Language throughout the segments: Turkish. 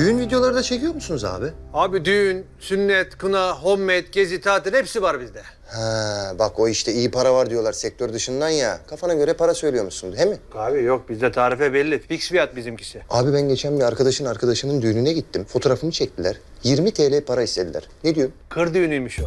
Düğün videoları da çekiyor musunuz abi? Abi düğün, sünnet, kına, homemade, gezi, tatil hepsi var bizde. Ha, bak o işte iyi para var diyorlar sektör dışından ya. Kafana göre para söylüyormuşsun he mi? Abi yok bizde tarife belli. Fix fiyat bizimkisi. Abi ben geçen bir arkadaşın arkadaşının düğününe gittim. Fotoğrafımı çektiler. 20 TL para istediler. Ne diyorsun? Kır düğünüymüş o.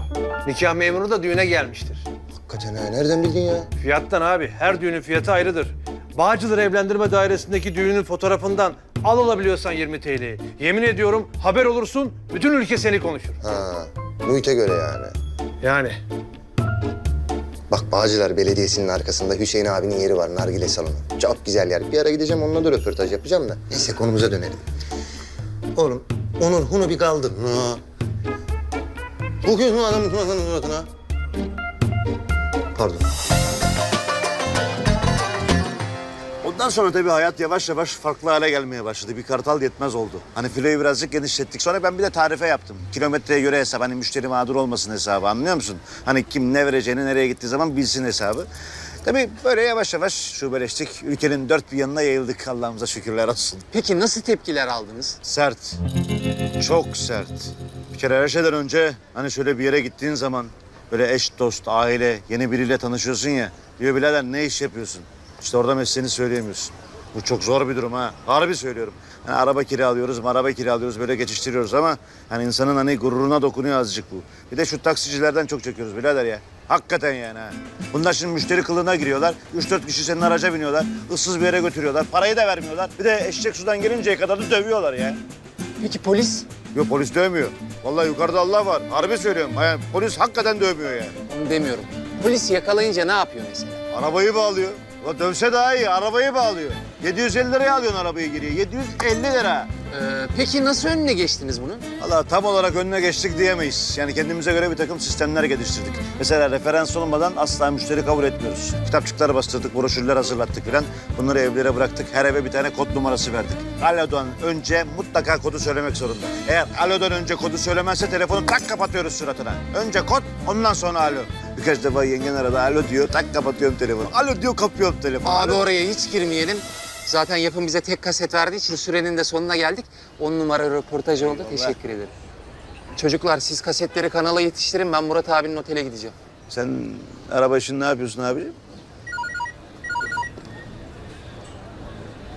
Nikah memuru da düğüne gelmiştir. Hakikaten ha, nereden bildin ya? Fiyattan abi. Her düğünün fiyatı ayrıdır. Bağcılar Evlendirme Dairesi'ndeki düğünün fotoğrafından al alabiliyorsan 20 TL'yi. Yemin ediyorum haber olursun, bütün ülke seni konuşur. Ha, muhite göre yani. Yani. Bak Bağcılar Belediyesi'nin arkasında Hüseyin abinin yeri var, nargile salonu. Çok güzel yer. Bir ara gideceğim onunla da röportaj yapacağım da. Neyse konumuza dönelim. Oğlum, onun hunu bir. Ha. Bakıyorsun adamın suratına. Pardon. Ondan sonra tabii hayat yavaş yavaş farklı hale gelmeye başladı. Bir kartal yetmez oldu. Hani filoyu birazcık genişlettik. Sonra ben bir de tarife yaptım. Kilometreye göre hesap. Hani müşteri mağdur olmasın hesabı anlıyor musun? Hani kim ne vereceğini nereye gittiği zaman bilsin hesabı. Tabii böyle yavaş yavaş şubeleştik. Ülkenin dört bir yanına yayıldık Allah'ımıza şükürler olsun. Peki nasıl tepkiler aldınız? Sert. Çok sert. Bir kere her şeyden önce hani şöyle bir yere gittiğin zaman böyle eş, dost, aile, yeni biriyle tanışıyorsun ya. Diyor birader ne iş yapıyorsun? İşte orada mesleğini söyleyemiyorsun. Bu çok zor bir durum ha. Harbi söylüyorum. Yani araba kiralıyoruz, araba kiralıyoruz böyle geçiştiriyoruz ama hani insanın hani gururuna dokunuyor azıcık bu. Bir de şu taksicilerden çok çekiyoruz birader ya. Hakikaten yani ha. Bunlar şimdi müşteri kılığına giriyorlar. Üç dört kişi senin araca biniyorlar. ıssız bir yere götürüyorlar. Parayı da vermiyorlar. Bir de eşek sudan gelinceye kadar da dövüyorlar ya. Peki polis? Yok polis dövmüyor. Vallahi yukarıda Allah var. Harbi söylüyorum. Yani polis hakikaten dövmüyor yani. Onu demiyorum. Polis yakalayınca ne yapıyor mesela? Arabayı bağlıyor. Ulan dövse daha iyi. Arabayı bağlıyor. 750 liraya alıyorsun arabayı geriye. 750 lira. Ee, peki nasıl önüne geçtiniz bunun? Valla tam olarak önüne geçtik diyemeyiz. Yani kendimize göre bir takım sistemler geliştirdik. Mesela referans olmadan asla müşteri kabul etmiyoruz. Kitapçıklar bastırdık, broşürler hazırlattık filan. Bunları evlere bıraktık. Her eve bir tane kod numarası verdik. Alo'dan önce mutlaka kodu söylemek zorunda. Eğer Alo'dan önce kodu söylemezse telefonu tak kapatıyoruz suratına. Önce kod, ondan sonra Alo. Birkaç defa yengen arada Alo diyor, tak kapatıyorum telefonu. Alo diyor, kapıyorum telefonu. Abi Alo. oraya hiç girmeyelim. Zaten yapım bize tek kaset verdiği için sürenin de sonuna geldik. On numara röportaj oldu. Teşekkür ederim. Çocuklar siz kasetleri kanala yetiştirin. Ben Murat abinin otele gideceğim. Sen araba işini ne yapıyorsun abi?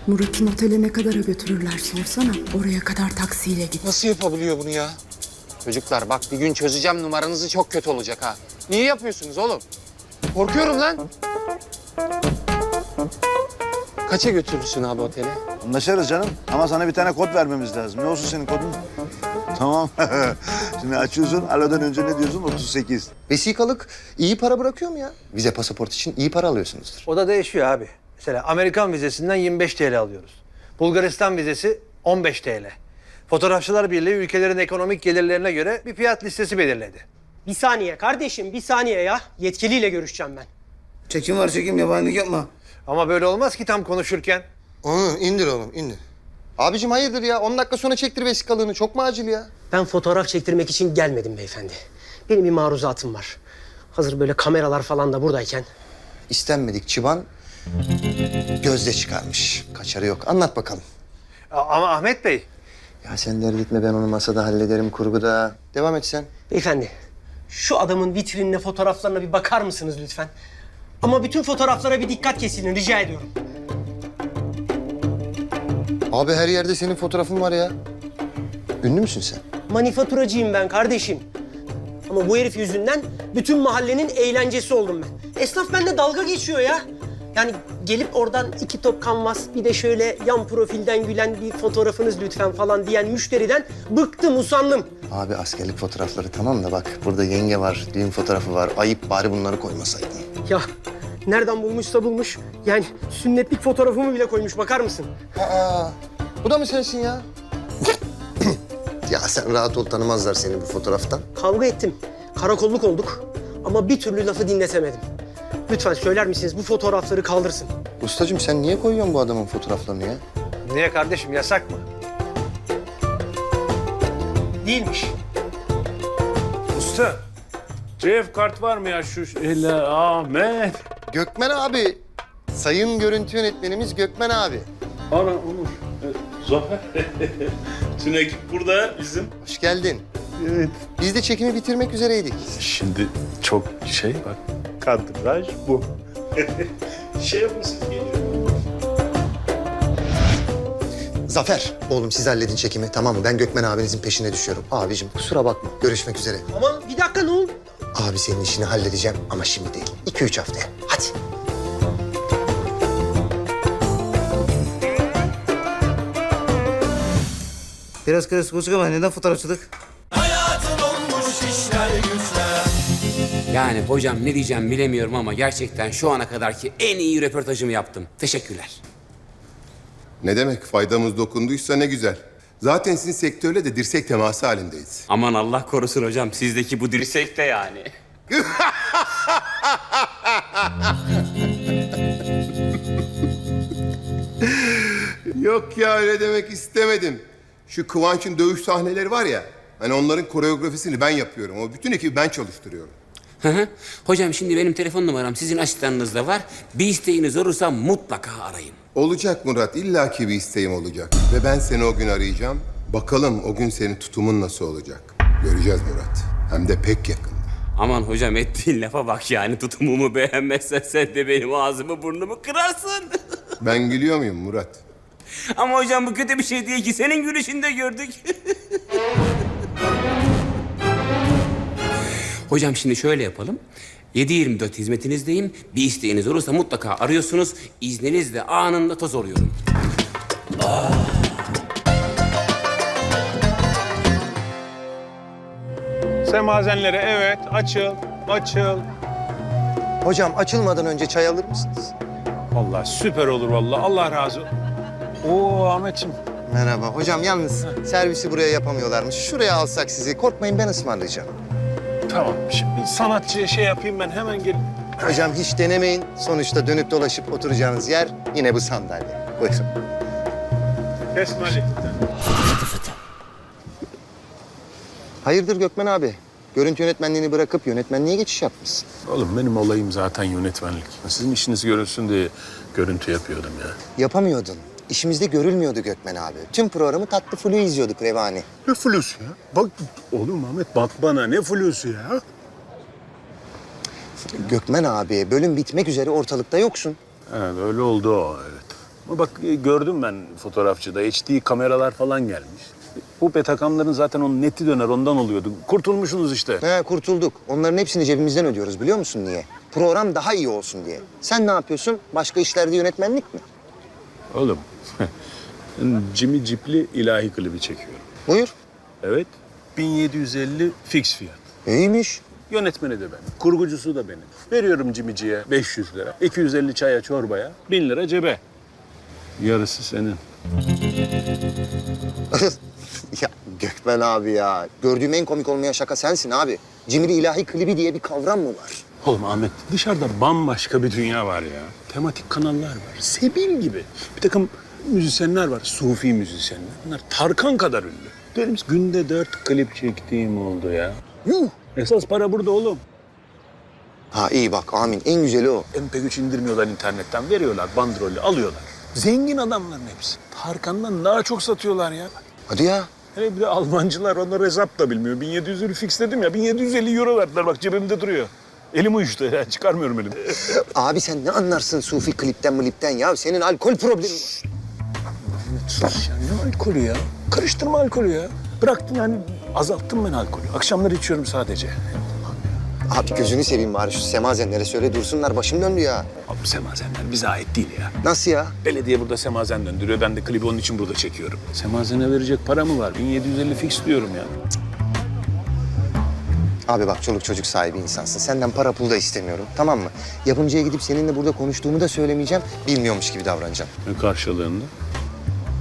Murat'ın otele ne kadara götürürler sorsana. Oraya kadar taksiyle git. Nasıl yapabiliyor bunu ya? Çocuklar bak bir gün çözeceğim numaranızı çok kötü olacak ha. Niye yapıyorsunuz oğlum? Korkuyorum lan. Kaça götürürsün abi otele? Anlaşırız canım ama sana bir tane kod vermemiz lazım. Ne olsun senin kodun? Tamam. Şimdi açıyorsun, alodan önce ne diyorsun? 38. Vesikalık iyi para bırakıyor mu ya? Vize pasaport için iyi para alıyorsunuzdur. O da değişiyor abi. Mesela Amerikan vizesinden 25 TL alıyoruz. Bulgaristan vizesi 15 TL. Fotoğrafçılar Birliği ülkelerin ekonomik gelirlerine göre bir fiyat listesi belirledi. Bir saniye kardeşim bir saniye ya. Yetkiliyle görüşeceğim ben. Çekim var çekim yabancılık yapma. Ama böyle olmaz ki tam konuşurken. Onu indir oğlum indir. Abicim hayırdır ya? 10 dakika sonra çektir vesikalığını. Çok mu acil ya? Ben fotoğraf çektirmek için gelmedim beyefendi. Benim bir maruzatım var. Hazır böyle kameralar falan da buradayken. İstenmedik çıban gözde çıkarmış. Kaçarı yok. Anlat bakalım. A- Ama Ahmet Bey, Ya sen dert etme ben onu masada hallederim kurguda. Devam et sen. Beyefendi şu adamın vitrinine fotoğraflarına bir bakar mısınız lütfen? Ama bütün fotoğraflara bir dikkat kesilin rica ediyorum. Abi her yerde senin fotoğrafın var ya. Ünlü müsün sen? Manifaturacıyım ben kardeşim. Ama bu herif yüzünden bütün mahallenin eğlencesi oldum ben. Esnaf bende dalga geçiyor ya. Yani gelip oradan iki top kanvas bir de şöyle yan profilden gülen bir fotoğrafınız lütfen falan diyen müşteriden bıktım, usandım. Abi askerlik fotoğrafları tamam da bak burada yenge var, düğün fotoğrafı var. Ayıp bari bunları koymasaydın. Ya nereden bulmuşsa bulmuş. Yani sünnetlik fotoğrafımı bile koymuş bakar mısın? Aa, bu da mı sensin ya? ya sen rahat ol tanımazlar seni bu fotoğraftan. Kavga ettim. Karakolluk olduk. Ama bir türlü lafı dinletemedim. Lütfen söyler misiniz bu fotoğrafları kaldırsın. Ustacığım sen niye koyuyorsun bu adamın fotoğraflarını ya? niye kardeşim yasak mı? Değilmiş. Usta, CF kart var mı ya şu hele Ahmet? Gökmen abi. Sayın görüntü yönetmenimiz Gökmen abi. Ana Onur. e, Zafer. Tüm ekip burada bizim. Hoş geldin. Evet. Biz de çekimi bitirmek üzereydik. Şimdi çok şey bak. Kadraj bu. şey yapın siz geliyor. Zafer, oğlum siz halledin çekimi tamam mı? Ben Gökmen abinizin peşine düşüyorum. Abicim kusura bakma. Görüşmek üzere. Ama bir? Abi senin işini halledeceğim ama şimdi değil. İki üç haftaya. Hadi. Biraz klasik olacak ama neden fotoğrafçılık? Yani hocam ne diyeceğim bilemiyorum ama gerçekten şu ana kadarki en iyi röportajımı yaptım. Teşekkürler. Ne demek faydamız dokunduysa ne güzel. Zaten sizin sektörle de dirsek teması halindeyiz. Aman Allah korusun hocam sizdeki bu dirsek de yani. Yok ya öyle demek istemedim. Şu Kıvanç'ın dövüş sahneleri var ya. Hani onların koreografisini ben yapıyorum. O bütün ekibi ben çalıştırıyorum. Hı hı. hocam şimdi benim telefon numaram sizin asistanınızda var. Bir isteğiniz olursa mutlaka arayın. Olacak Murat, illaki bir isteğim olacak. Ve ben seni o gün arayacağım. Bakalım o gün senin tutumun nasıl olacak. Göreceğiz Murat. Hem de pek yakın. Aman hocam ettiğin lafa bak yani tutumumu beğenmezsen sen de benim ağzımı burnumu kırarsın. Ben gülüyor muyum Murat? Ama hocam bu kötü bir şey değil ki senin gülüşünde gördük. hocam şimdi şöyle yapalım. 7-24 hizmetinizdeyim. Bir isteğiniz olursa mutlaka arıyorsunuz. İzninizle anında toz oluyorum. Semazenlere evet açıl, açıl. Hocam açılmadan önce çay alır mısınız? Vallahi süper olur vallahi. Allah razı olsun. Oo Ahmetciğim. Merhaba. Hocam yalnız servisi buraya yapamıyorlarmış. Şuraya alsak sizi. Korkmayın ben ısmarlayacağım. Tamam şimdi sanatçıya şey yapayım ben hemen gel. Hocam hiç denemeyin. Sonuçta dönüp dolaşıp oturacağınız yer yine bu sandalye. Buyurun. Esmali. Hayırdır Gökmen abi? Görüntü yönetmenliğini bırakıp yönetmenliğe geçiş yapmışsın. Oğlum benim olayım zaten yönetmenlik. Sizin işiniz görülsün diye görüntü yapıyordum ya. Yapamıyordun. İşimizde görülmüyordu Gökmen abi. Tüm programı tatlı flu izliyorduk Revani. Ne flusu ya? Bak oğlum Ahmet bak bana ne flusu ya? Gökmen abi bölüm bitmek üzere ortalıkta yoksun. Evet öyle oldu o evet. Ama bak e, gördüm ben fotoğrafçıda HD kameralar falan gelmiş. Bu betakamların zaten onun neti döner ondan oluyordu. Kurtulmuşsunuz işte. He kurtulduk. Onların hepsini cebimizden ödüyoruz biliyor musun niye? Program daha iyi olsun diye. Sen ne yapıyorsun? Başka işlerde yönetmenlik mi? Oğlum Jimmy Cipli ilahi klibi çekiyorum. Buyur. Evet 1750 fix fiyat. İyiymiş. Yönetmeni de benim, kurgucusu da benim. Veriyorum Cimici'ye 500 lira, 250 çaya çorbaya, 1000 lira cebe. Yarısı senin. ya Gökmen abi ya. Gördüğüm en komik olmayan şaka sensin abi. Cimri ilahi klibi diye bir kavram mı var? Oğlum Ahmet dışarıda bambaşka bir dünya var ya. Tematik kanallar var. Sebil gibi. Bir takım müzisyenler var. Sufi müzisyenler. Bunlar Tarkan kadar ünlü. Benim günde dört klip çektiğim oldu ya. Yuh. Esas para burada oğlum. Ha iyi bak amin. En güzeli o. MP3 indirmiyorlar internetten. Veriyorlar bandrolü alıyorlar. Zengin adamların hepsi. Tarkan'dan daha çok satıyorlar ya. Hadi ya. Hele bir de Almancılar onlar hesap da bilmiyor. 1700 euro fix dedim ya. 1750 euro verdiler bak cebimde duruyor. Elim uyuştu ya. Çıkarmıyorum elimi. Abi sen ne anlarsın sufi klipten mlipten ya? Senin alkol problemin var. Sus ya ne alkolü ya? Karıştırma alkolü ya. Bıraktım yani azalttım ben alkolü. Akşamları içiyorum sadece. Abi gözünü seveyim bari şu semazenlere söyle dursunlar. Başım döndü ya. Abi semazenler bize ait değil ya. Nasıl ya? Belediye burada semazen döndürüyor. Ben de klibi onun için burada çekiyorum. Semazene verecek para mı var? 1750 fix diyorum ya. Abi bak çoluk çocuk sahibi insansın. Senden para pul da istemiyorum. Tamam mı? Yapımcıya gidip seninle burada konuştuğumu da söylemeyeceğim. Bilmiyormuş gibi davranacağım. Ne karşılığında?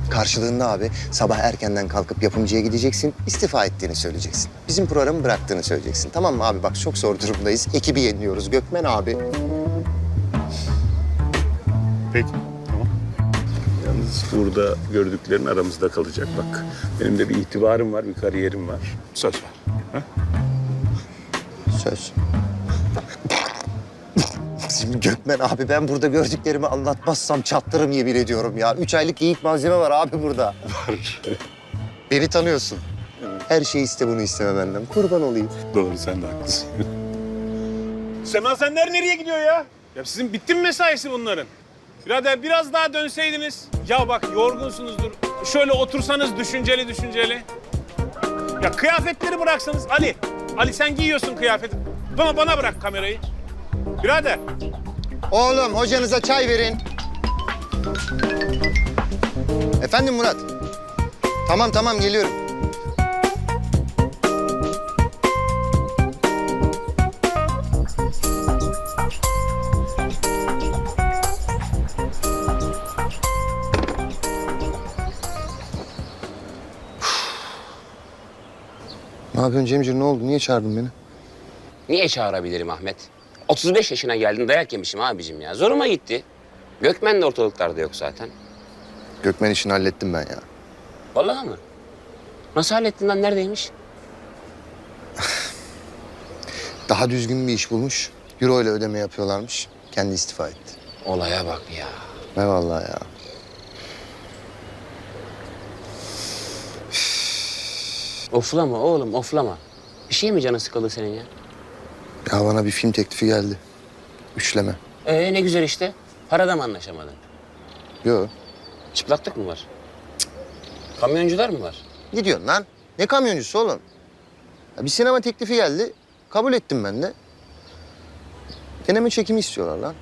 Karşılığında abi sabah erkenden kalkıp yapımcıya gideceksin. istifa ettiğini söyleyeceksin. Bizim programı bıraktığını söyleyeceksin. Tamam mı abi? Bak çok zor durumdayız. Ekibi yeniliyoruz. Gökmen abi. Peki, tamam. Yalnız burada gördüklerin aramızda kalacak bak. Benim de bir itibarım var, bir kariyerim var. Söz ver. Ha? Söz. Şimdi Gökmen abi ben burada gördüklerimi anlatmazsam çatlarım yemin ediyorum ya. Üç aylık geyik malzeme var abi burada. Var. Beni tanıyorsun. Her şeyi iste bunu isteme benden. Kurban olayım. Doğru sen de haklısın. Semazenler nereye gidiyor ya? Ya sizin bitti mi mesaisi bunların? Birader biraz daha dönseydiniz. Ya bak yorgunsunuzdur. Şöyle otursanız düşünceli düşünceli. Ya kıyafetleri bıraksanız Ali. Ali sen giyiyorsun kıyafeti. Bana bana bırak kamerayı. Birader Oğlum hocanıza çay verin. Efendim Murat. Tamam tamam geliyorum. Ne yapıyorsun Cemcir? Ne oldu? Niye çağırdın beni? Niye çağırabilirim Ahmet? 35 yaşına geldin dayak yemişim abicim ya. Zoruma gitti. Gökmen de ortalıklarda yok zaten. Gökmen işini hallettim ben ya. Vallahi mı? Nasıl hallettin lan? Neredeymiş? Daha düzgün bir iş bulmuş. Euro ile ödeme yapıyorlarmış. Kendi istifa etti. Olaya bak ya. Ne vallahi ya. Oflama oğlum oflama. Bir şey mi canı sıkıldı senin ya? Ya bana bir film teklifi geldi. Üçleme. Ee ne güzel işte. Parada mı anlaşamadın? Yo. Çıplaklık mı var? Kamyoncular mı var? Ne diyorsun lan? Ne kamyoncusu oğlum? Ya bir sinema teklifi geldi. Kabul ettim ben de. Deneme çekimi istiyorlar lan.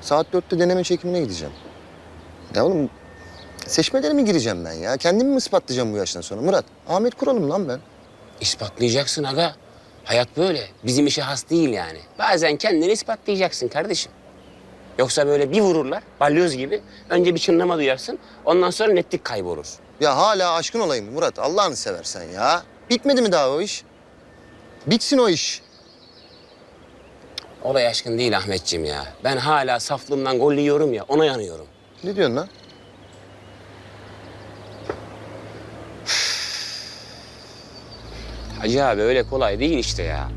Saat dörtte deneme çekimine gideceğim. Ya oğlum seçmelere mi gireceğim ben ya? Kendimi mi ispatlayacağım bu yaştan sonra? Murat, Ahmet Kural'ım lan ben. İspatlayacaksın aga. Hayat böyle. Bizim işe has değil yani. Bazen kendini ispatlayacaksın kardeşim. Yoksa böyle bir vururlar, balyoz gibi. Önce bir çınlama duyarsın, ondan sonra netlik kaybolur. Ya hala aşkın olayım Murat. Allah'ını seversen ya. Bitmedi mi daha o iş? Bitsin o iş. Olay aşkın değil Ahmetciğim ya. Ben hala saflığımdan gol yiyorum ya, ona yanıyorum. Ne diyorsun lan? Hacı abi öyle kolay değil işte ya.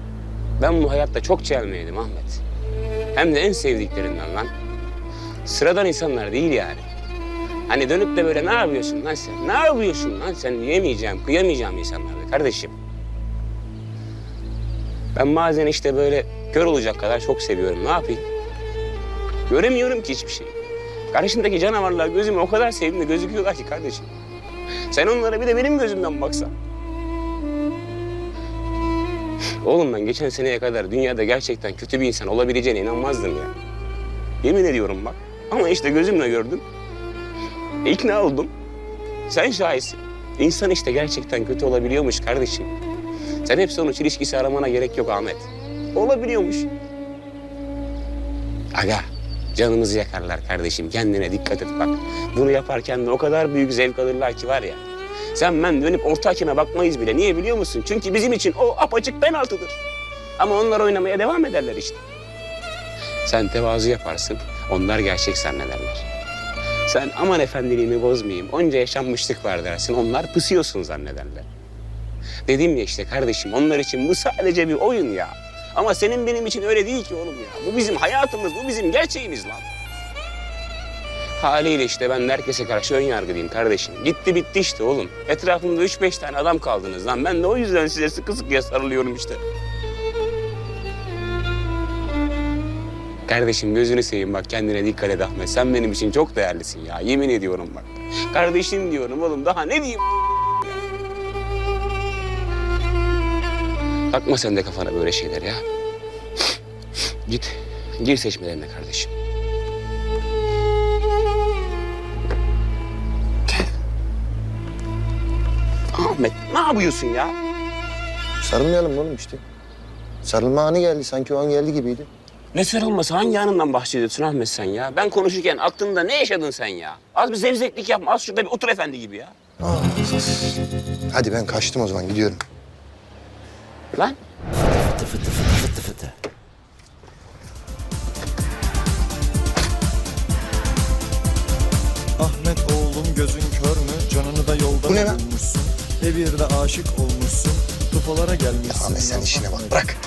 Ben bu hayatta çok çelmeydim Ahmet. Hem de en sevdiklerinden lan. Sıradan insanlar değil yani. Hani dönüp de böyle ne yapıyorsun lan sen? Ne yapıyorsun lan sen diyemeyeceğim, kıyamayacağım insanlardı kardeşim. Ben bazen işte böyle kör olacak kadar çok seviyorum. Ne yapayım? Göremiyorum ki hiçbir şey. Karşımdaki canavarlar gözüme o kadar sevimli gözüküyorlar ki kardeşim. Sen onlara bir de benim gözümden baksan. Oğlum ben geçen seneye kadar dünyada gerçekten kötü bir insan olabileceğine inanmazdım ya. Yemin ediyorum bak. Ama işte gözümle gördüm. İkna oldum. Sen şahitsin. İnsan işte gerçekten kötü olabiliyormuş kardeşim. Sen hep sonuç ilişkisi aramana gerek yok Ahmet. Olabiliyormuş. Aga, canımızı yakarlar kardeşim. Kendine dikkat et bak. Bunu yaparken de o kadar büyük zevk alırlar ki var ya. Sen ben dönüp orta hakeme bakmayız bile. Niye biliyor musun? Çünkü bizim için o apaçık penaltıdır. Ama onlar oynamaya devam ederler işte. Sen tevazu yaparsın, onlar gerçek zannederler. Sen aman efendiliğimi bozmayayım, onca yaşanmışlık var dersin, onlar pısıyorsun zannederler. Dedim ya işte kardeşim, onlar için bu sadece bir oyun ya. Ama senin benim için öyle değil ki oğlum ya. Bu bizim hayatımız, bu bizim gerçeğimiz lan. Haliyle işte ben herkese karşı ön yargılıyım kardeşim. Gitti bitti işte oğlum. Etrafımda üç beş tane adam kaldınız lan. Ben de o yüzden size sıkı sıkıya sarılıyorum işte. Kardeşim gözünü seveyim bak kendine dikkat et Ahmet. Sen benim için çok değerlisin ya. Yemin ediyorum bak. Kardeşim diyorum oğlum daha ne diyeyim? Takma sen de kafana böyle şeyler ya. Git gir seçmelerine kardeşim. Ahmet ne yapıyorsun ya? Sarılmayalım oğlum işte. Sarılma anı geldi. Sanki o an geldi gibiydi. Ne sarılması? Hangi anından bahsediyorsun Ahmet sen ya? Ben konuşurken aklında ne yaşadın sen ya? Az bir zevzeklik yapma. Az şurada bir otur efendi gibi ya. Hadi ben kaçtım o zaman gidiyorum. Lan bir de aşık olmuşsun. Tufalara gelmişsin. Ahmet sen işine bak bırak.